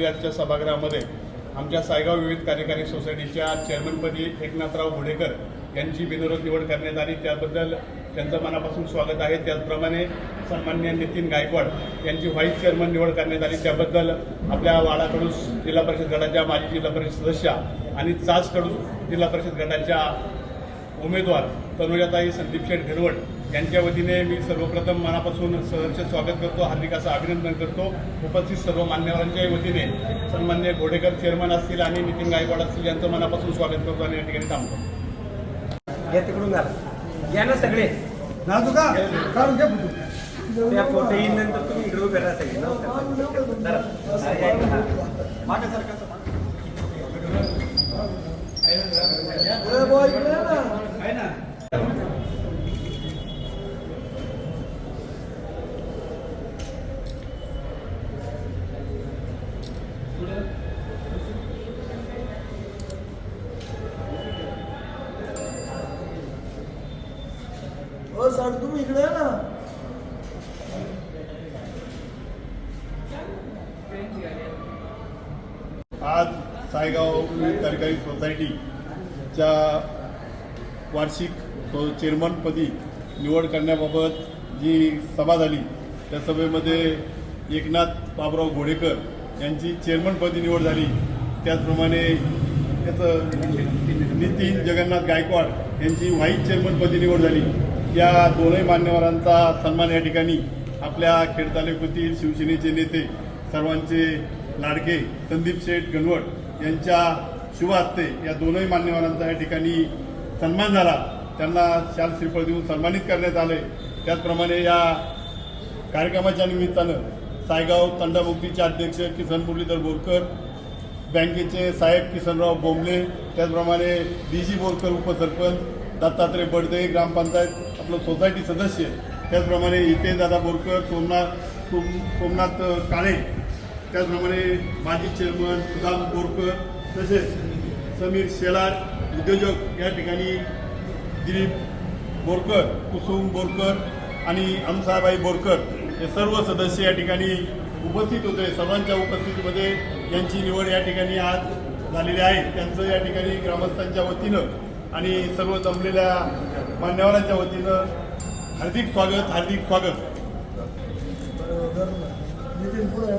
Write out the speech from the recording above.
विद्यार्थ्यांच्या सभागृहामध्ये आमच्या सायगाव विविध कार्यकारी सोसायटीच्या चेअरमनपदी एकनाथराव घोडेकर यांची बिनविरोध निवड करण्यात आली. त्याबद्दल त्यांचं मनापासून स्वागत आहे. त्याचप्रमाणे सन्मान्य नितीन गायकवाड यांची व्हाईस चेअरमन निवड करण्यात आली. त्याबद्दल आपल्या वाडा कडूस जिल्हा परिषद गटाच्या माजी जिल्हा परिषद सदस्या आणि चास कडूस जिल्हा परिषद गटाच्या उमेदवार तनुजाताई संदीप शेठ घरवट यांच्या वतीने मी सर्वप्रथम मनापासून सहर्ष स्वागत करतो हार्दिक असं अभिनंदन करतो. उपस्थित सर्व मान्यवरांच्या वतीने सन्मान्य घोडेकर चेअरमन असतील आणि नितीन गायकवाड असतील यांचं मनापासून स्वागत करतो आणि या ठिकाणी थांबतो या तिकडून घाला या ना सगळे. त्या फोटो. येईल नंतर तुम्ही इकडे उभे राहा सगळे. नमस्कार. बस आठ तुम्ही इकडे आहे ना. आज सायगाव तरकारी सोसायटीच्या वार्षिक चेअरमनपदी निवड करण्याबाबत जी सभा झाली त्या सभेमध्ये एकनाथ बाबराव घोडेकर यांची चेअरमनपदी निवड झाली. त्याचप्रमाणे त्याचं नितीन जगन्नाथ गायकवाड यांची व्हाईस चेअरमनपदी निवड झाली. या दोनही मान्यवरांचा सन्मान या ठिकाणी आपल्या खेड तालुक्यातील शिवसेनेचे नेते सर्वांचे लाडके संदीप शेठ गणवट यांच्या शुभ हस्ते या दोनही मान्यवरांचा या ठिकाणी सन्मान झाला. त्यांना शाल श्रीफळ देऊन सन्मानित करण्यात आले. त्याचप्रमाणे या कार्यक्रमाच्या निमित्तानं सायगाव तंडामुक्तीचे अध्यक्ष किसन मुरलीधर बोरकर बँकेचे साहेब किसनराव बोंबले त्याचप्रमाणे डी जी बोरकर उपसरपंच दत्तात्रय बडदे ग्रामपंचायत आपलं सोसायटी सदस्य त्याचप्रमाणे इथे दादा बोरकर सोमनाथ सोम सोमनाथ काळे त्याचप्रमाणे माजी चेअरमन सुदाम बोरकर तसेच समीर शेलार उद्योजक या ठिकाणी दिलीप बोरकर कुसुम बोरकर आणि अमसाबाई बोरकर हे सर्व सदस्य या ठिकाणी उपस्थित होते. सर्वांच्या उपस्थितीमध्ये यांची निवड या ठिकाणी आज झालेली आहे. त्यांचं या ठिकाणी ग्रामस्थांच्या वतीनं आणि सर्व जमलेल्या मान्यवरांच्या वतीनं हार्दिक स्वागत हार्दिक स्वागत. नितीन पुढे